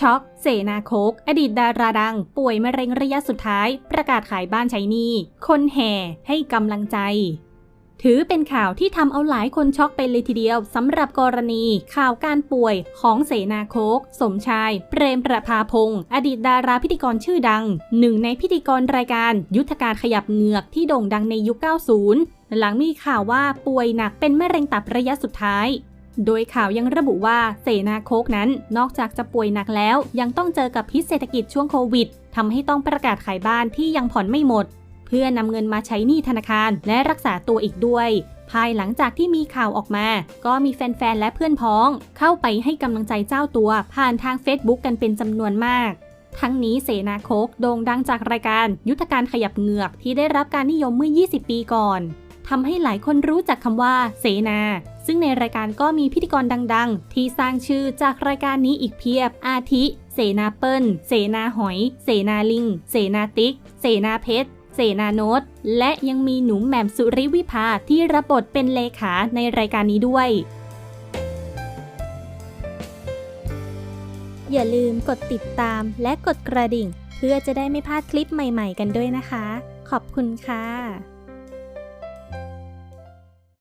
ช็อก เสนาโคก อดีตดาราดัง ป่วยมะเร็งระยะสุดท้าย ประกาศขายบ้านใช้หนี้ คนแห่ให้กำลังใจ ถือเป็นข่าวที่ทำเอาหลายคนช็อกไปเลยทีเดียวสำหรับกรณี ข่าวการป่วยของเสนาโคก สมชาย เปรมประภาพงศ์อดีตดาราพิธีกรชื่อดัง หนึ่งในพิธีกรรายการยุทธการขยับเหงือกที่โด่งดังในยุค 90 หลังมีข่าวว่าป่วยหนักเป็นมะเร็งตับระยะสุดท้าย โดยข่าวยังระบุว่าเสนาโคกนั้นนอกจากจะป่วยหนักแล้ว ยังต้องเจอกับพิษเศรษฐกิจช่วงโควิดทำให้ต้องประกาศขายบ้านที่ยังผ่อนไม่หมด เพื่อนำเงินมาใช้หนี้ธนาคารและรักษาตัวอีกด้วย ภายหลังจากที่มีข่าวออกมา ก็มีแฟนๆและเพื่อนพ้อง เข้าไปให้กำลังใจเจ้าตัว ผ่านทาง Facebook กันเป็นจำนวนมากทั้งนี้เสนาโคกโด่งดังจากรายการยุทธการขยับเหงือกที่ได้รับการนิยมเมื่อ 20 ปีก่อน ทำให้หลายคนรู้จักคำว่าเสนา ซึ่งในรายการก็มีพิธีกรดัง ๆ ที่สร้างชื่อจากรายการนี้อีกเพียบ อาทิ เสนาเปิ้ล เสนาหอย เสนาลิง เสนาติ๊ก เสนาเพชร เสนาโนตและยังมีหนุ่มแหม่มสุริวิภาที่รับบทเป็นเลขาในรายการนี้ด้วยอย่าลืมกดติดตามและกดกระดิ่ง เพื่อจะได้ไม่พลาดคลิปใหม่ๆกันด้วยนะคะ ขอบคุณค่ะ